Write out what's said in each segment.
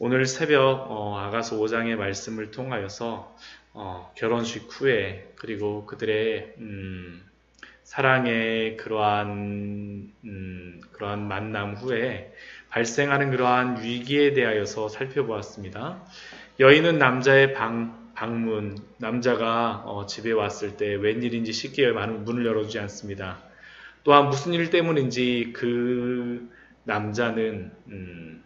오늘 새벽 어, 아가서 5장의 말씀을 통하여서 어, 결혼식 후에 그리고 그들의 음, 사랑의 그러한 음, 그러한 만남 후에 발생하는 그러한 위기에 대하여서 살펴보았습니다. 여인은 남자의 방, 방문, 남자가 어, 집에 왔을 때 웬일인지 쉽게 문을 열어주지 않습니다. 또한 무슨 일 때문인지 그 남자는 음,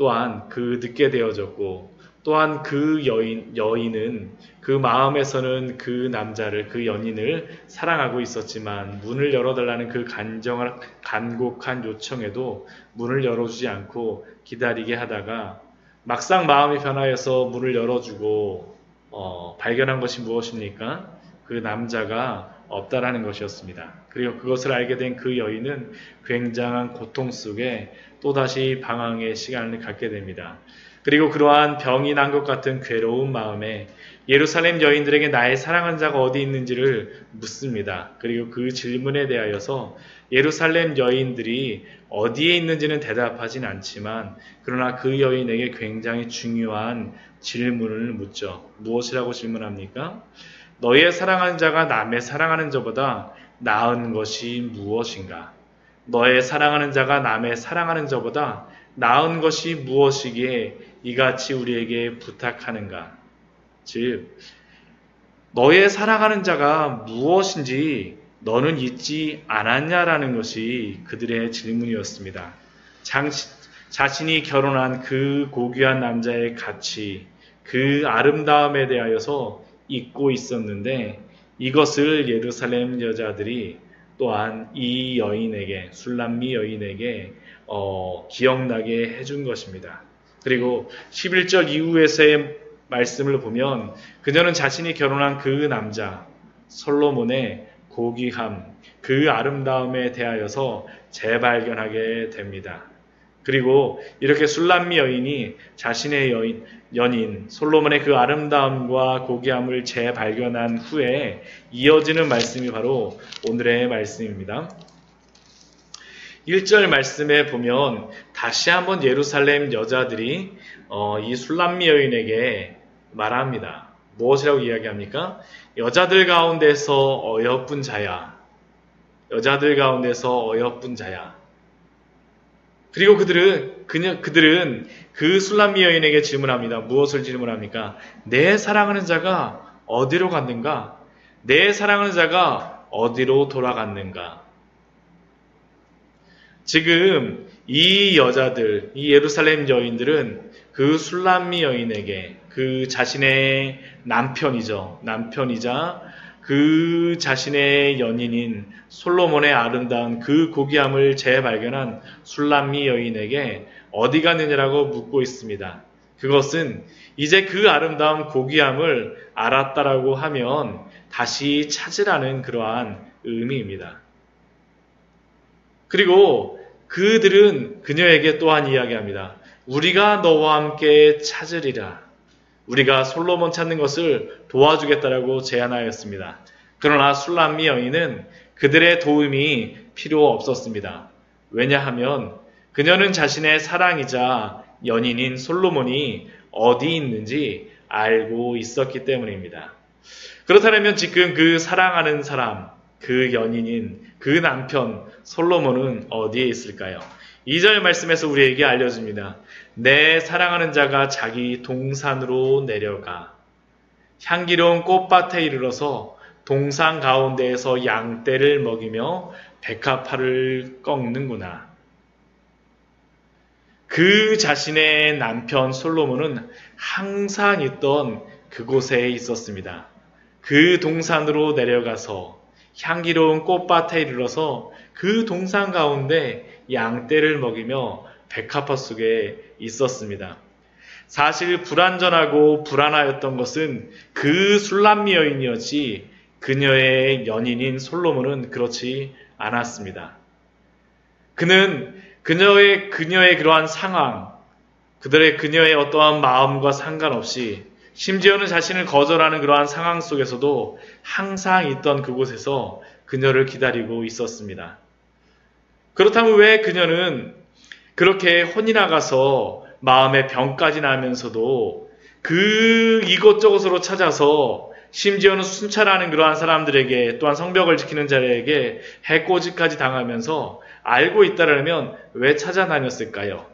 또한 그 늦게 되어졌고 또한 그 여인, 여인은 그 마음에서는 그 남자를, 그 연인을 사랑하고 있었지만 문을 열어달라는 그 간정을, 간곡한 요청에도 문을 열어주지 않고 기다리게 하다가 막상 마음이 변하여서 문을 열어주고 어, 발견한 것이 무엇입니까? 그 남자가 없다라는 것이었습니다. 그리고 그것을 알게 된 그 여인은 굉장한 고통 속에 또다시 방황의 시간을 갖게 됩니다. 그리고 그러한 병이 난 것 같은 괴로운 마음에 예루살렘 여인들에게 나의 사랑하는 자가 어디 있는지를 묻습니다. 그리고 그 질문에 대하여서 예루살렘 여인들이 어디에 있는지는 대답하진 않지만 그러나 그 여인에게 굉장히 중요한 질문을 묻죠. 무엇이라고 질문합니까? 너의 사랑하는 자가 남의 사랑하는 자보다 나은 것이 무엇인가? 너의 사랑하는 자가 남의 사랑하는 자보다 나은 것이 무엇이기에 이같이 우리에게 부탁하는가? 즉, 너의 사랑하는 자가 무엇인지 너는 잊지 않았냐라는 것이 그들의 질문이었습니다. 장, 자신이 결혼한 그 고귀한 남자의 가치, 그 아름다움에 대하여서 잊고 있었는데 이것을 예루살렘 여자들이 또한 이 여인에게 술람미 여인에게 어, 기억나게 해준 것입니다. 그리고 11절 이후에서의 말씀을 보면 그녀는 자신이 결혼한 그 남자 솔로몬의 고귀함, 그 아름다움에 대하여서 재발견하게 됩니다. 그리고 이렇게 술람미 여인이 자신의 여인, 연인 솔로몬의 그 아름다움과 고귀함을 재발견한 후에 이어지는 말씀이 바로 오늘의 말씀입니다. 1절 말씀에 보면 다시 한번 예루살렘 여자들이 어, 이 술람미 여인에게 말합니다. 무엇이라고 이야기합니까? 여자들 가운데서 어여쁜 자야. 여자들 가운데서 어여쁜 자야. 그리고 그들은 그냥 그들은 그 술람미 여인에게 질문합니다. 무엇을 질문합니까? 내 사랑하는 자가 어디로 갔는가? 내 사랑하는 자가 어디로 돌아갔는가? 지금 이 여자들, 이 예루살렘 여인들은 그 술람미 여인에게 그 자신의 남편이죠. 남편이자 그 자신의 연인인 솔로몬의 아름다운 그 고귀함을 재발견한 술람미 여인에게 어디 갔느냐라고 묻고 있습니다. 그것은 이제 그 아름다운 고귀함을 알았다라고 하면 다시 찾으라는 그러한 의미입니다. 그리고 그들은 그녀에게 또한 이야기합니다. 우리가 너와 함께 찾으리라. 우리가 솔로몬 찾는 것을 도와주겠다라고 제안하였습니다. 그러나 술람미 여인은 그들의 도움이 필요 없었습니다. 왜냐하면 그녀는 자신의 사랑이자 연인인 솔로몬이 어디 있는지 알고 있었기 때문입니다. 그렇다면 지금 그 사랑하는 사람, 그 연인인 그 남편 솔로몬은 어디에 있을까요? 2절 말씀에서 우리에게 알려줍니다. 내 사랑하는 자가 자기 동산으로 내려가 향기로운 꽃밭에 이르러서 동산 가운데에서 양떼를 먹이며 백합화를 꺾는구나. 그 자신의 남편 솔로몬은 항상 있던 그곳에 있었습니다. 그 동산으로 내려가서 향기로운 꽃밭에 이르러서 그 동산 가운데 양떼를 먹이며 백합화 속에 있었습니다. 사실 불안전하고 불안하였던 것은 그 술람미 여인이었지 그녀의 연인인 솔로몬은 그렇지 않았습니다. 그는 그녀의 그녀의 그러한 상황, 그들의 그녀의 어떠한 마음과 상관없이 심지어는 자신을 거절하는 그러한 상황 속에서도 항상 있던 그곳에서 그녀를 기다리고 있었습니다. 그렇다면 왜 그녀는 그렇게 혼이 나가서 마음의 병까지 나면서도 그 이것저것으로 찾아서 심지어는 순찰하는 그러한 사람들에게 또한 성벽을 지키는 자에게 해코지까지 당하면서 알고 있다라면 왜 찾아다녔을까요?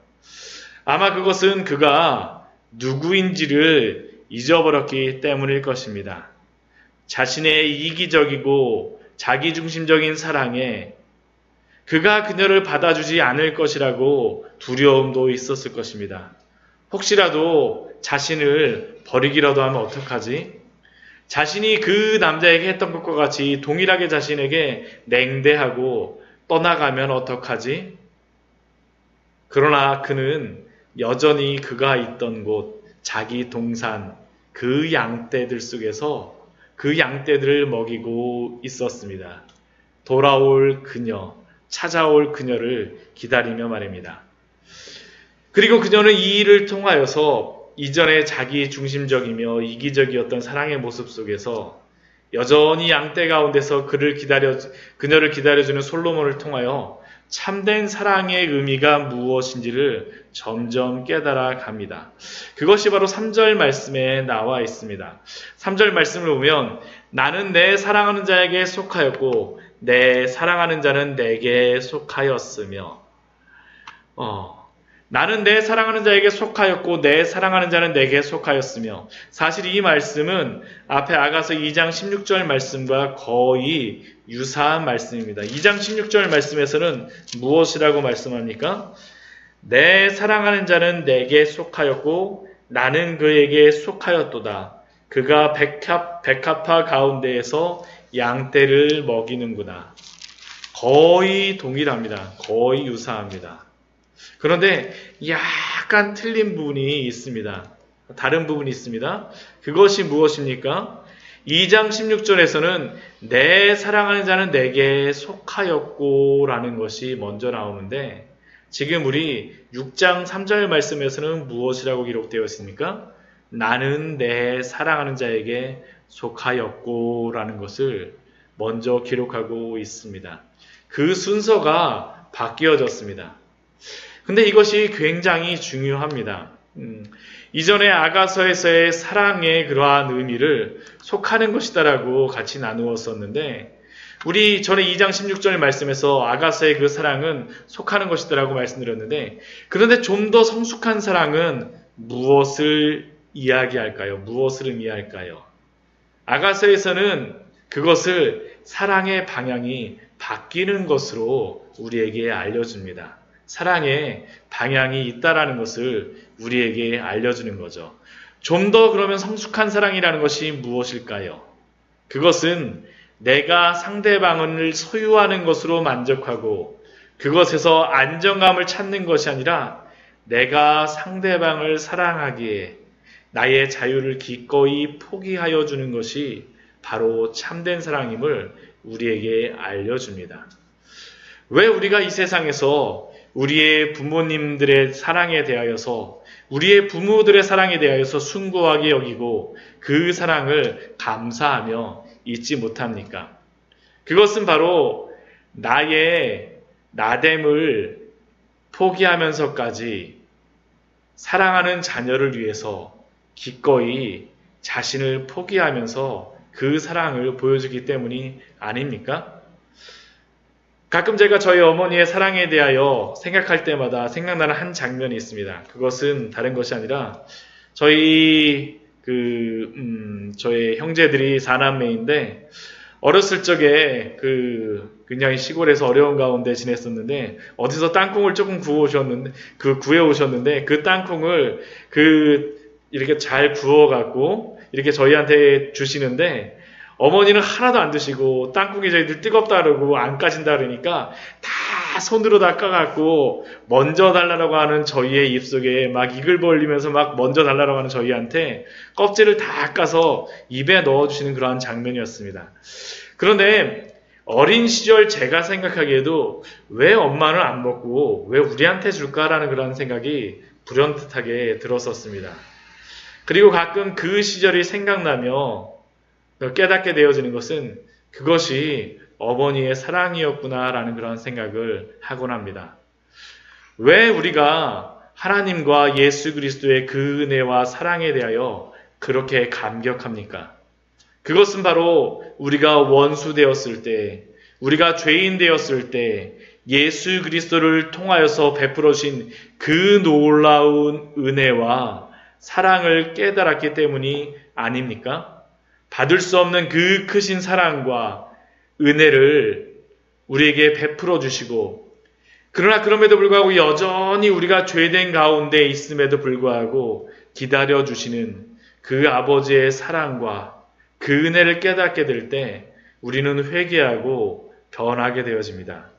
아마 그것은 그가 누구인지를 잊어버렸기 때문일 것입니다. 자신의 이기적이고 자기중심적인 사랑에 그가 그녀를 받아주지 않을 것이라고 두려움도 있었을 것입니다. 혹시라도 자신을 버리기라도 하면 어떡하지? 자신이 그 남자에게 했던 것과 같이 동일하게 자신에게 냉대하고 떠나가면 어떡하지? 그러나 그는 여전히 그가 있던 곳, 자기 동산, 그 양떼들 속에서 그 양떼들을 먹이고 있었습니다. 돌아올 그녀, 찾아올 그녀를 기다리며 말입니다. 그리고 그녀는 이 일을 통하여서 이전에 자기 중심적이며 이기적이었던 사랑의 모습 속에서 여전히 양떼 가운데서 그를 기다려 그녀를 기다려주는 솔로몬을 통하여 참된 사랑의 의미가 무엇인지를 점점 깨달아 갑니다. 그것이 바로 3절 말씀에 나와 있습니다. 3절 말씀을 보면 나는 내 사랑하는 자에게 속하였고 내 사랑하는 자는 내게 속하였으며 어, 나는 내 사랑하는 자에게 속하였고 내 사랑하는 자는 내게 속하였으며 사실 이 말씀은 앞에 아가서 2장 16절 말씀과 거의 유사한 말씀입니다. 2장 16절 말씀에서는 무엇이라고 말씀합니까? 내 사랑하는 자는 내게 속하였고 나는 그에게 속하였도다. 그가 백합, 백합화 가운데에서 양떼를 먹이는구나. 거의 동일합니다. 거의 유사합니다. 그런데 약간 틀린 부분이 있습니다. 다른 부분이 있습니다. 그것이 무엇입니까? 2장 16절에서는 내 사랑하는 자는 내게 속하였고 라는 것이 먼저 나오는데 지금 우리 6장 3절 말씀에서는 무엇이라고 기록되어 있습니까? 나는 내 사랑하는 자에게 속하였고 라는 것을 먼저 기록하고 있습니다. 그 순서가 바뀌어졌습니다. 근데 이것이 굉장히 중요합니다. 음, 이전에 아가서에서의 사랑의 그러한 의미를 속하는 것이다라고 같이 나누었었는데 우리 전에 2장 16절 말씀에서 아가서의 그 사랑은 속하는 것이다라고 말씀드렸는데 그런데 좀 더 성숙한 사랑은 무엇을 이야기할까요? 무엇을 의미할까요? 아가서에서는 그것을 사랑의 방향이 바뀌는 것으로 우리에게 알려줍니다. 사랑의 방향이 있다라는 것을 우리에게 알려주는 거죠. 좀 더 그러면 성숙한 사랑이라는 것이 무엇일까요? 그것은 내가 상대방을 소유하는 것으로 만족하고 그것에서 안정감을 찾는 것이 아니라 내가 상대방을 사랑하기에 나의 자유를 기꺼이 포기하여 주는 것이 바로 참된 사랑임을 우리에게 알려줍니다. 왜 우리가 이 세상에서 우리의 부모님들의 사랑에 대하여서 우리의 부모들의 사랑에 대하여서 숭고하게 여기고 그 사랑을 감사하며 잊지 못합니까? 그것은 바로 나의 나됨을 포기하면서까지 사랑하는 자녀를 위해서 기꺼이 자신을 포기하면서 그 사랑을 보여주기 때문이 아닙니까? 가끔 제가 저희 어머니의 사랑에 대하여 생각할 때마다 생각나는 한 장면이 있습니다. 그것은 다른 것이 아니라 저희 그 음, 저의 형제들이 사남매인데 어렸을 적에 그 굉장히 시골에서 어려운 가운데 지냈었는데 어디서 땅콩을 조금 구워 오셨는데 그 구해 오셨는데 그 땅콩을 그 이렇게 잘 구워 갖고 이렇게 저희한테 주시는데 어머니는 하나도 안 드시고 땅콩이 저희들 뜨겁다 그러고 안 까진다 그러니까 다 손으로 닦아갖고 먼저 달라고 하는 저희의 입속에 막 이글 벌리면서 막 먼저 달라고 하는 저희한테 껍질을 다 까서 입에 넣어주시는 그러한 장면이었습니다. 그런데 어린 시절 제가 생각하기에도 왜 엄마는 안 먹고 왜 우리한테 줄까라는 그런 생각이 불현듯하게 들었었습니다. 그리고 가끔 그 시절이 생각나며 깨닫게 되어지는 것은 그것이 어머니의 사랑이었구나라는 그런 생각을 하곤 합니다. 왜 우리가 하나님과 예수 그리스도의 그 은혜와 사랑에 대하여 그렇게 감격합니까? 그것은 바로 우리가 원수 되었을 때, 우리가 죄인 되었을 때 예수 그리스도를 통하여서 베풀어진 그 놀라운 은혜와 사랑을 깨달았기 때문이 아닙니까? 받을 수 없는 그 크신 사랑과 은혜를 우리에게 베풀어 주시고 그러나 그럼에도 불구하고 여전히 우리가 죄된 가운데 있음에도 불구하고 기다려 주시는 그 아버지의 사랑과 그 은혜를 깨닫게 될 때 우리는 회개하고 변하게 되어집니다.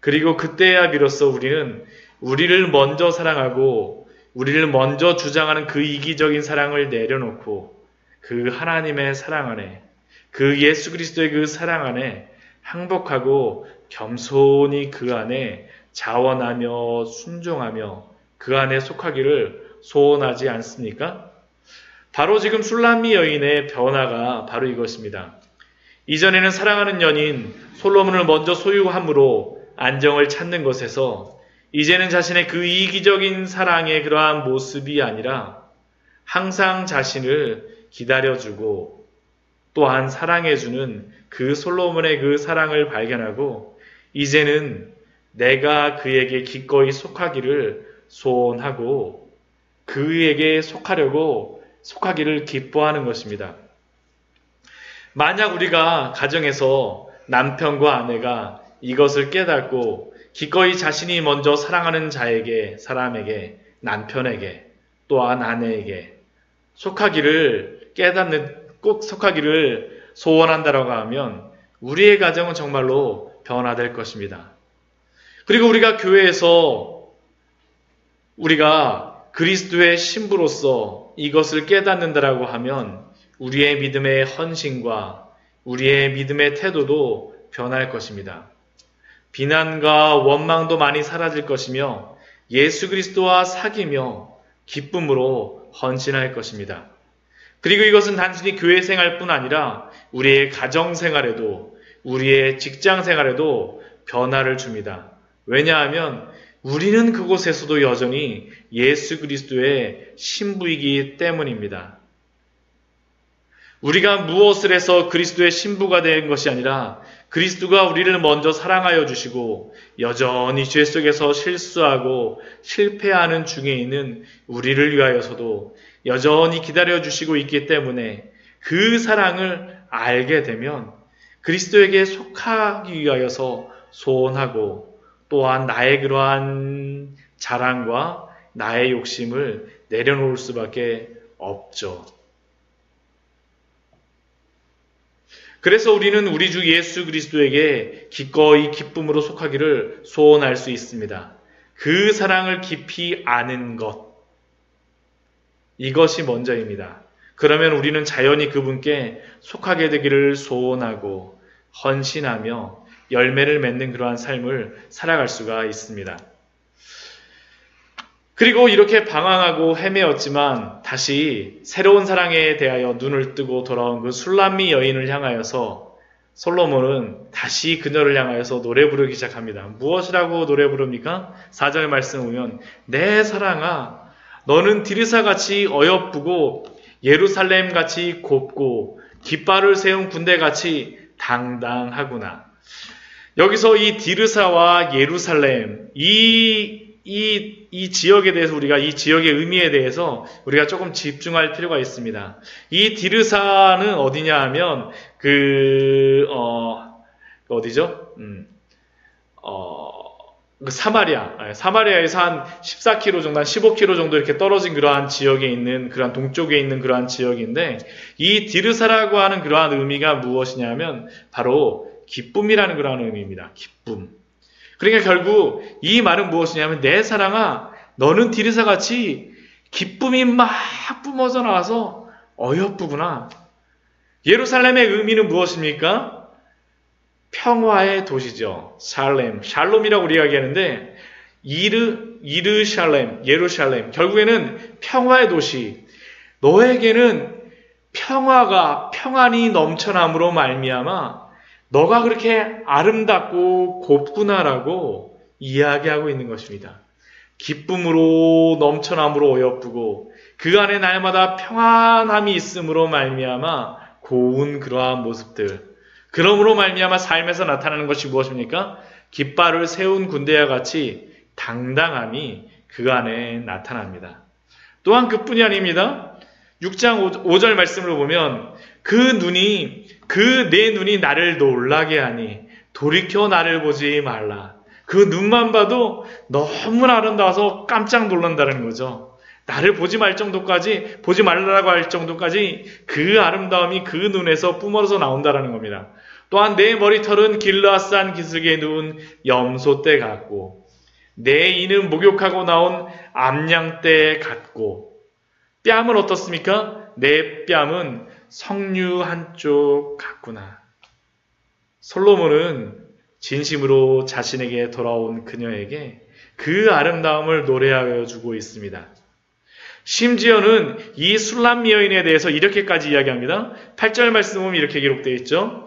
그리고 그때야 비로소 우리는 우리를 먼저 사랑하고 우리를 먼저 주장하는 그 이기적인 사랑을 내려놓고 그 하나님의 사랑 안에 그 예수 그리스도의 그 사랑 안에 행복하고 겸손히 그 안에 자원하며 순종하며 그 안에 속하기를 소원하지 않습니까? 바로 지금 술람미 여인의 변화가 바로 이것입니다. 이전에는 사랑하는 연인 솔로몬을 먼저 소유함으로 안정을 찾는 것에서 이제는 자신의 그 이기적인 사랑의 그러한 모습이 아니라 항상 자신을 기다려주고 또한 사랑해주는 그 솔로몬의 그 사랑을 발견하고 이제는 내가 그에게 기꺼이 속하기를 소원하고 그에게 속하려고 속하기를 기뻐하는 것입니다. 만약 우리가 가정에서 남편과 아내가 이것을 깨닫고 기꺼이 자신이 먼저 사랑하는 자에게, 사람에게, 남편에게, 또한 아내에게 속하기를 깨닫는, 꼭 속하기를 소원한다라고 하면 우리의 가정은 정말로 변화될 것입니다. 그리고 우리가 교회에서 우리가 그리스도의 신부로서 이것을 깨닫는다라고 하면 우리의 믿음의 헌신과 우리의 믿음의 태도도 변할 것입니다. 비난과 원망도 많이 사라질 것이며 예수 그리스도와 사귀며 기쁨으로 헌신할 것입니다. 그리고 이것은 단순히 교회 생활뿐 아니라 우리의 가정 생활에도 우리의 직장 생활에도 변화를 줍니다. 왜냐하면 우리는 그곳에서도 여전히 예수 그리스도의 신부이기 때문입니다. 우리가 무엇을 해서 그리스도의 신부가 된 것이 아니라 그리스도가 우리를 먼저 사랑하여 주시고 여전히 죄 속에서 실수하고 실패하는 중에 있는 우리를 위하여서도 여전히 기다려 주시고 있기 때문에 그 사랑을 알게 되면 그리스도에게 속하기 위하여서 소원하고 또한 나의 그러한 자랑과 나의 욕심을 내려놓을 수밖에 없죠. 그래서 우리는 우리 주 예수 그리스도에게 기꺼이 기쁨으로 속하기를 소원할 수 있습니다. 그 사랑을 깊이 아는 것. 이것이 먼저입니다. 그러면 우리는 자연히 그분께 속하게 되기를 소원하고 헌신하며 열매를 맺는 그러한 삶을 살아갈 수가 있습니다. 그리고 이렇게 방황하고 헤매었지만 다시 새로운 사랑에 대하여 눈을 뜨고 돌아온 그 술람미 여인을 향하여서 솔로몬은 다시 그녀를 향하여서 노래 부르기 시작합니다. 무엇이라고 노래 부릅니까? 4절 말씀 보면 내 사랑아 너는 디르사같이 어여쁘고 예루살렘같이 곱고 깃발을 세운 군대같이 당당하구나. 여기서 이 디르사와 예루살렘 이 이, 이 지역에 대해서 우리가 이 지역의 의미에 대해서 우리가 조금 집중할 필요가 있습니다. 이 디르사는 어디냐 하면 그, 어, 어디죠? 음, 어, 그 사마리아, 아, 사마리아에서 한 14km 정도, 한 15km 정도 이렇게 떨어진 그러한 지역에 있는, 그러한 동쪽에 있는 그러한 지역인데, 이 디르사라고 하는 그러한 의미가 무엇이냐면, 바로 기쁨이라는 그러한 의미입니다. 기쁨. 그러니까 결국 이 말은 무엇이냐면 내 사랑아 너는 디르사 같이 기쁨이 막 뿜어져 나와서 어여쁘구나. 예루살렘의 의미는 무엇입니까? 평화의 도시죠. 샬렘, 샬롬이라고 우리가 얘기하는데 이르 이르샬렘, 예루샬렘 결국에는 평화의 도시. 너에게는 평화가 평안이 넘쳐남으로 말미암아 너가 그렇게 아름답고 곱구나라고 이야기하고 있는 것입니다. 기쁨으로 넘쳐남으로 어여쁘고 그 안에 날마다 평안함이 있음으로 말미암아 고운 그러한 모습들 그러므로 말미암아 삶에서 나타나는 것이 무엇입니까? 깃발을 세운 군대와 같이 당당함이 그 안에 나타납니다. 또한 그뿐이 아닙니다. 6장 5절 말씀을 보면 그 눈이 그 내 눈이 나를 놀라게 하니 돌이켜 나를 보지 말라. 그 눈만 봐도 너무나 아름다워서 깜짝 놀란다는 거죠. 나를 보지 말 정도까지 보지 말라고 할 정도까지 그 아름다움이 그 눈에서 뿜어서 나온다는 겁니다. 또한 내 머리털은 길라산 기슭에 누운 염소떼 같고 내 이는 목욕하고 나온 암양떼 같고 뺨은 어떻습니까? 내 뺨은 석류 한쪽 같구나. 솔로몬은 진심으로 자신에게 돌아온 그녀에게 그 아름다움을 노래하여 주고 있습니다. 심지어는 이 술람 여인에 대해서 이렇게까지 이야기합니다. 8절 말씀은 이렇게 기록되어 있죠.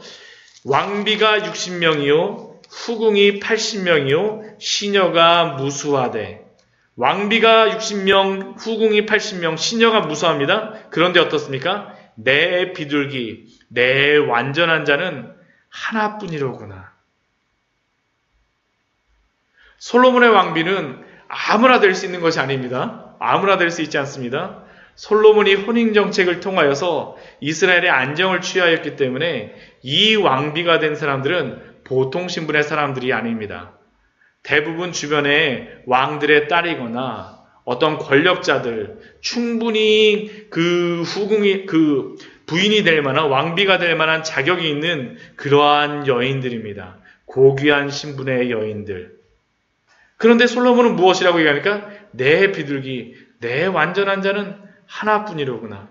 왕비가 60명이요, 후궁이 80명이요, 시녀가 무수하되. 왕비가 60명, 후궁이 80명, 시녀가 무수합니다. 그런데 어떻습니까? 내 비둘기, 내 완전한 자는 하나뿐이로구나. 솔로몬의 왕비는 아무나 될 수 있는 것이 아닙니다. 아무나 될 수 있지 않습니다. 솔로몬이 혼인 정책을 통하여서 이스라엘의 안정을 취하였기 때문에 이 왕비가 된 사람들은 보통 신분의 사람들이 아닙니다. 대부분 주변에 왕들의 딸이거나 어떤 권력자들 충분히 그 후궁이 그 부인이 될 만한 왕비가 될 만한 자격이 있는 그러한 여인들입니다. 고귀한 신분의 여인들. 그런데 솔로몬은 무엇이라고 얘기합니까? 내 비둘기, 내 완전한 자는 하나뿐이로구나.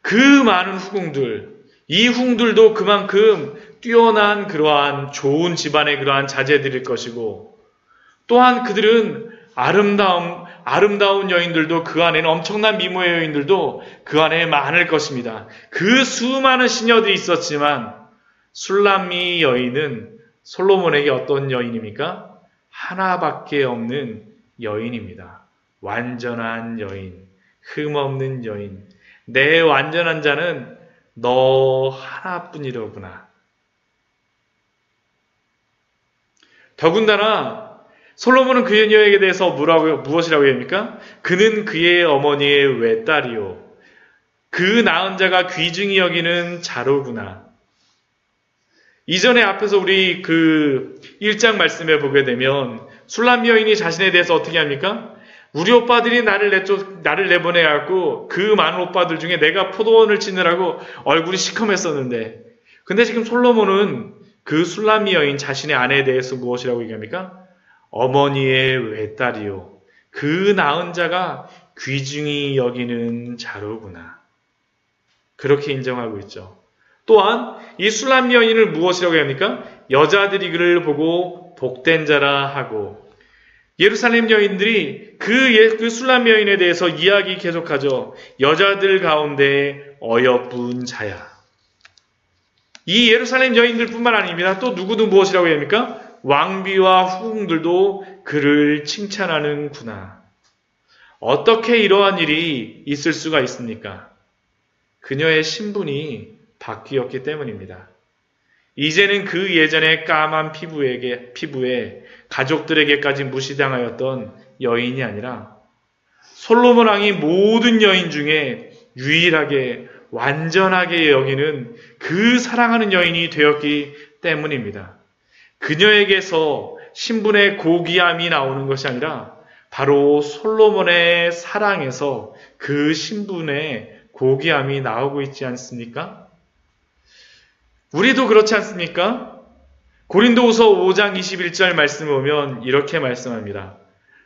그 많은 후궁들, 이 후궁들도 그만큼 뛰어난 그러한 좋은 집안의 그러한 자제들일 것이고, 또한 그들은 아름다움, 아름다운 여인들도 그 안에는 엄청난 미모의 여인들도 그 안에 많을 것입니다. 그 수많은 시녀들이 있었지만, 술람미 여인은 솔로몬에게 어떤 여인입니까? 하나밖에 없는 여인입니다. 완전한 여인, 흠 없는 여인. 내 완전한 자는 너 하나뿐이로구나. 더군다나 솔로몬은 그 여녀에게 대해서 뭐라고 무엇이라고 합니까? 그는 그의 어머니의 외딸이요. 그 낳은 자가 귀중히 여기는 자로구나. 이전에 앞에서 우리 그 1장 말씀에 보게 되면 술람 여인이 자신에 대해서 어떻게 합니까? 우리 오빠들이 나를 내쫓, 나를 내보내갖고 그 많은 오빠들 중에 내가 포도원을 치느라고 얼굴이 시커맸었는데 근데 지금 솔로몬은 그 술람미 여인 자신의 아내에 대해서 무엇이라고 얘기합니까? 어머니의 외딸이요. 그 낳은 자가 귀중히 여기는 자로구나. 그렇게 인정하고 있죠. 또한 이 술람 여인을 무엇이라고 합니까? 여자들이 그를 보고 복된 자라 하고 예루살렘 여인들이 그, 예, 그 술람 여인에 대해서 이야기 계속하죠. 여자들 가운데 어여쁜 자야. 이 예루살렘 여인들뿐만 아닙니다. 또 누구도 무엇이라고 합니까? 왕비와 후궁들도 그를 칭찬하는구나. 어떻게 이러한 일이 있을 수가 있습니까? 그녀의 신분이 바뀌었기 때문입니다. 이제는 그 예전의 까만 피부에게, 피부에 가족들에게까지 무시당하였던 여인이 아니라 솔로몬 왕이 모든 여인 중에 유일하게 완전하게 여기는 그 사랑하는 여인이 되었기 때문입니다. 그녀에게서 신분의 고귀함이 나오는 것이 아니라 바로 솔로몬의 사랑에서 그 신분의 고귀함이 나오고 있지 않습니까? 우리도 그렇지 않습니까? 고린도후서 5장 21절 말씀을 보면 이렇게 말씀합니다.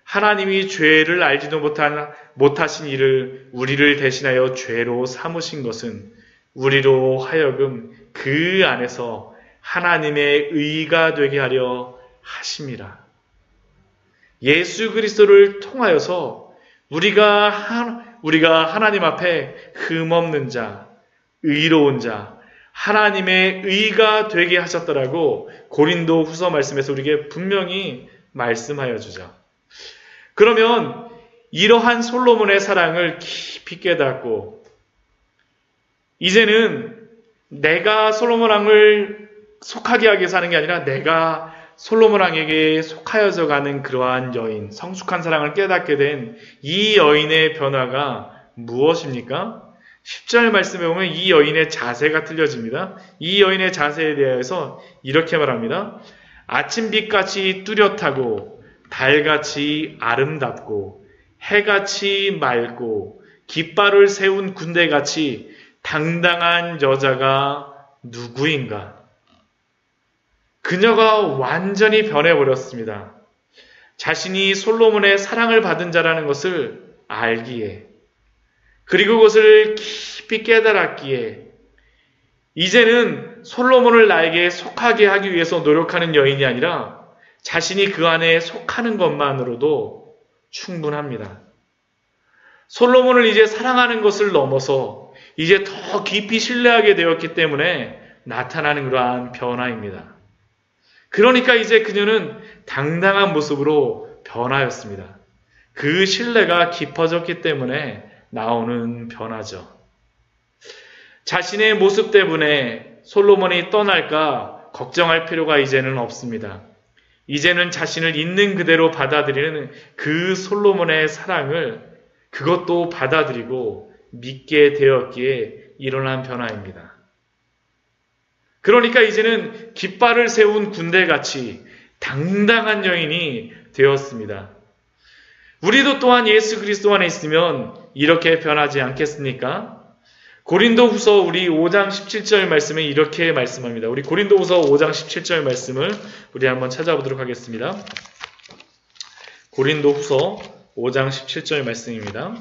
하나님이 죄를 알지도 못한, 못하신 이를 우리를 대신하여 죄로 삼으신 것은 우리로 하여금 그 안에서 하나님의 의가 되게 하려 하심이라. 예수 그리스도를 통하여서 우리가 하, 우리가 하나님 앞에 흠없는 자, 의로운 자, 하나님의 의가 되게 하셨더라고 고린도 후서 말씀에서 우리에게 분명히 말씀하여 주죠. 그러면 이러한 솔로몬의 사랑을 깊이 깨닫고 이제는 내가 솔로몬 왕을 속하게 하게 사는 게 아니라 내가 솔로몬 왕에게 속하여져 가는 그러한 여인, 성숙한 사랑을 깨닫게 된 이 여인의 변화가 무엇입니까? 10절 말씀에 보면 이 여인의 자세가 틀려집니다. 이 여인의 자세에 대해서 이렇게 말합니다. 아침빛같이 뚜렷하고 달같이 아름답고 해같이 맑고 깃발을 세운 군대같이 당당한 여자가 누구인가? 그녀가 완전히 변해버렸습니다. 자신이 솔로몬의 사랑을 받은 자라는 것을 알기에, 그리고 그것을 깊이 깨달았기에, 이제는 솔로몬을 나에게 속하게 하기 위해서 노력하는 여인이 아니라 자신이 그 안에 속하는 것만으로도 충분합니다. 솔로몬을 이제 사랑하는 것을 넘어서 이제 더 깊이 신뢰하게 되었기 때문에 나타나는 그러한 변화입니다. 그러니까 이제 그녀는 당당한 모습으로 변하였습니다. 그 신뢰가 깊어졌기 때문에 나오는 변화죠. 자신의 모습 때문에 솔로몬이 떠날까 걱정할 필요가 이제는 없습니다. 이제는 자신을 있는 그대로 받아들이는 그 솔로몬의 사랑을 그것도 받아들이고 믿게 되었기에 일어난 변화입니다. 그러니까 이제는 깃발을 세운 군대같이 당당한 여인이 되었습니다. 우리도 또한 예수 그리스도 안에 있으면 이렇게 변하지 않겠습니까? 고린도 후서 우리 5장 17절 말씀에 이렇게 말씀합니다. 우리 고린도 후서 5장 17절 말씀을 우리 한번 찾아보도록 하겠습니다. 고린도 후서 5장 17절 말씀입니다.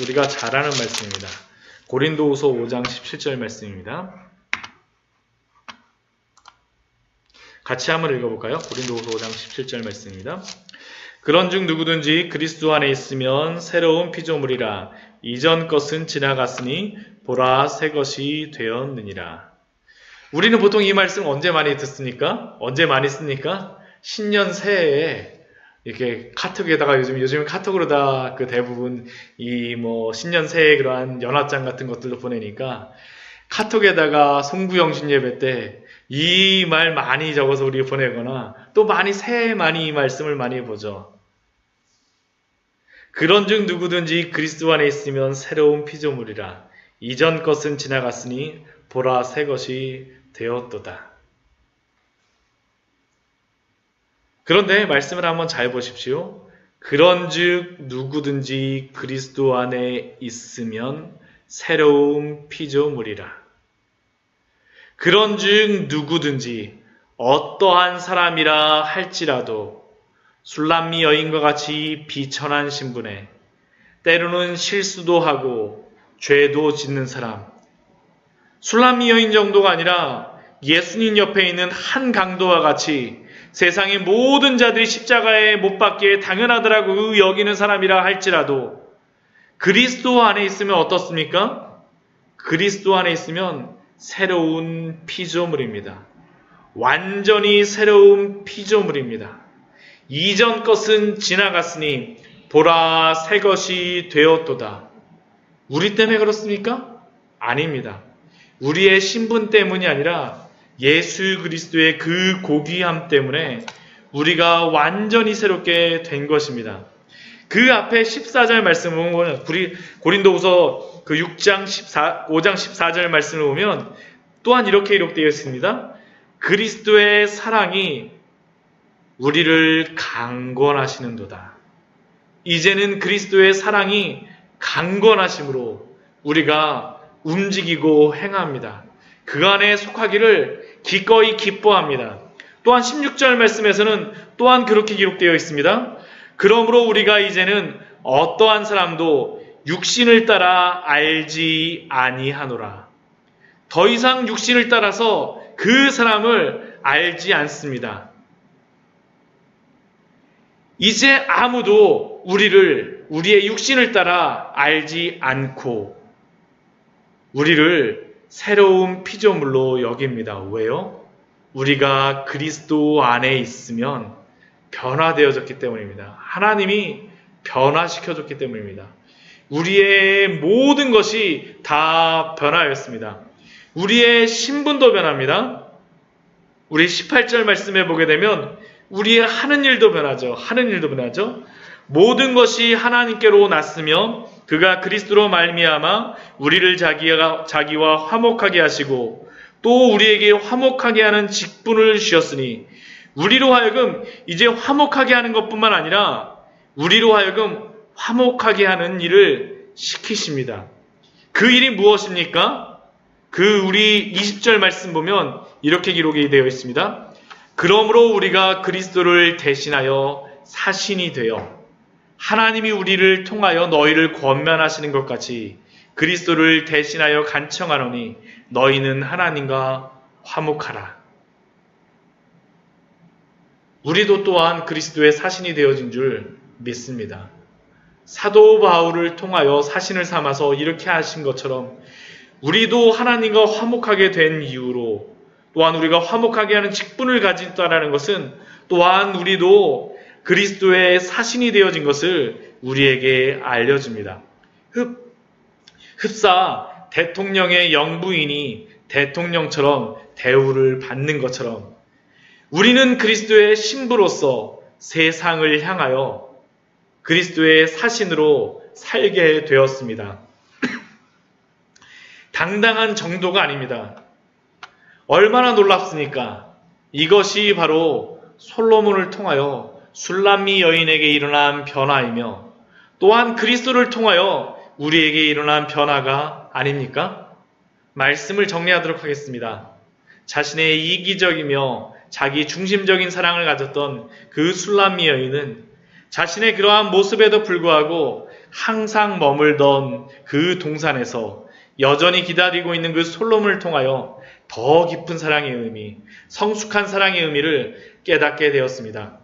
우리가 잘 아는 말씀입니다. 고린도후서 5장 17절 말씀입니다. 같이 한번 읽어볼까요? 고린도후서 5장 17절 말씀입니다. 그런즉 누구든지 그리스도 안에 있으면 새로운 피조물이라 이전 것은 지나갔으니 보라 새 것이 되었느니라. 우리는 보통 이 말씀 언제 많이 듣습니까? 언제 많이 씁니까? 신년 새해에 이렇게 카톡에다가 요즘 요즘 카톡으로 다 그 대부분 이 뭐 신년 새해 그러한 연합장 같은 것들도 보내니까 카톡에다가 송구영신 예배 때 이 말 많이 적어서 우리 보내거나 또 많이 새해 많이 이 말씀을 많이 보죠. 그런즉 누구든지 그리스도 안에 있으면 새로운 피조물이라 이전 것은 지나갔으니 보라 새 것이 되었도다. 그런데 말씀을 한번 잘 보십시오. 그런즉 누구든지 그리스도 안에 있으면 새로운 피조물이라. 그런즉 누구든지 어떠한 사람이라 할지라도 술람미 여인과 같이 비천한 신분에 때로는 실수도 하고 죄도 짓는 사람 술람미 여인 정도가 아니라 예수님 옆에 있는 한 강도와 같이 세상의 모든 자들이 십자가에 못 박기에 당연하더라고 여기는 사람이라 할지라도 그리스도 안에 있으면 어떻습니까? 그리스도 안에 있으면 새로운 피조물입니다. 완전히 새로운 피조물입니다. 이전 것은 지나갔으니 보라 새 것이 되었도다. 우리 때문에 그렇습니까? 아닙니다. 우리의 신분 때문이 아니라 예수 그리스도의 그 고귀함 때문에 우리가 완전히 새롭게 된 것입니다. 그 앞에 14절 말씀을 보면 고린도후서 그 6장 14, 5장 14절 말씀을 보면 또한 이렇게 기록되어 있습니다. 그리스도의 사랑이 우리를 강권하시는도다. 이제는 그리스도의 사랑이 강권하심으로 우리가 움직이고 행합니다. 그 안에 속하기를 기꺼이 기뻐합니다. 또한 16절 말씀에서는 또한 그렇게 기록되어 있습니다. 그러므로 우리가 이제는 어떠한 사람도 육신을 따라 알지 아니하노라. 더 이상 육신을 따라서 그 사람을 알지 않습니다. 이제 아무도 우리를 우리의 육신을 따라 알지 않고 우리를 새로운 피조물로 여깁니다. 왜요? 우리가 그리스도 안에 있으면 변화되어졌기 때문입니다. 하나님이 변화시켜줬기 때문입니다. 우리의 모든 것이 다 변화였습니다. 우리의 신분도 변합니다. 우리 18절 말씀에 보게 되면 우리의 하는 일도 변하죠. 하는 일도 변하죠. 모든 것이 하나님께로 났으며 그가 그리스도로 말미암아 우리를 자기가 자기와 화목하게 하시고 또 우리에게 화목하게 하는 직분을 주셨으니 우리로 하여금 이제 화목하게 하는 것뿐만 아니라 우리로 하여금 화목하게 하는 일을 시키십니다. 그 일이 무엇입니까? 그 우리 20절 말씀 보면 이렇게 기록이 되어 있습니다. 그러므로 우리가 그리스도를 대신하여 사신이 되어 하나님이 우리를 통하여 너희를 권면하시는 것 같이 그리스도를 대신하여 간청하노니 너희는 하나님과 화목하라. 우리도 또한 그리스도의 사신이 되어진 줄 믿습니다. 사도 바울을 통하여 사신을 삼아서 이렇게 하신 것처럼 우리도 하나님과 화목하게 된 이유로 또한 우리가 화목하게 하는 직분을 가진다라는 것은 또한 우리도 그리스도의 사신이 되어진 것을 우리에게 알려줍니다. 흡, 흡사 대통령의 영부인이 대통령처럼 대우를 받는 것처럼 우리는 그리스도의 신부로서 세상을 향하여 그리스도의 사신으로 살게 되었습니다. 당당한 정도가 아닙니다. 얼마나 놀랍습니까? 이것이 바로 솔로몬을 통하여 술람미 여인에게 일어난 변화이며 또한 그리스도를 통하여 우리에게 일어난 변화가 아닙니까? 말씀을 정리하도록 하겠습니다. 자신의 이기적이며 자기 중심적인 사랑을 가졌던 그 술람미 여인은 자신의 그러한 모습에도 불구하고 항상 머물던 그 동산에서 여전히 기다리고 있는 그 솔로몬을 통하여 더 깊은 사랑의 의미, 성숙한 사랑의 의미를 깨닫게 되었습니다.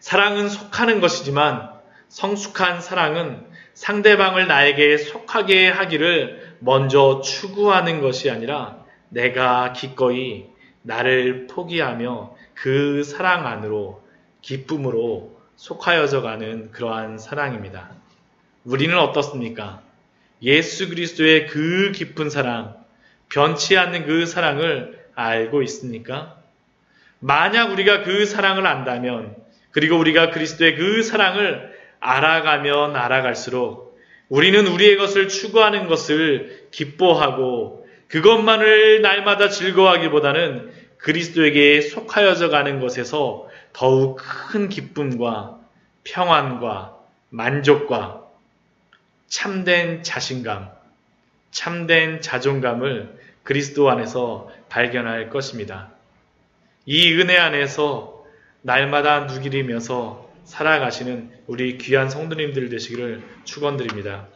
사랑은 속하는 것이지만 성숙한 사랑은 상대방을 나에게 속하게 하기를 먼저 추구하는 것이 아니라 내가 기꺼이 나를 포기하며 그 사랑 안으로 기쁨으로 속하여져 가는 그러한 사랑입니다. 우리는 어떻습니까? 예수 그리스도의 그 깊은 사랑, 변치 않는 그 사랑을 알고 있습니까? 만약 우리가 그 사랑을 안다면, 그리고 우리가 그리스도의 그 사랑을 알아가면 알아갈수록 우리는 우리의 것을 추구하는 것을 기뻐하고 그것만을 날마다 즐거워하기보다는 그리스도에게 속하여져 가는 것에서 더욱 큰 기쁨과 평안과 만족과 참된 자신감, 참된 자존감을 그리스도 안에서 발견할 것입니다. 이 은혜 안에서 날마다 누기리면서 살아가시는 우리 귀한 성도님들 되시기를 축원드립니다.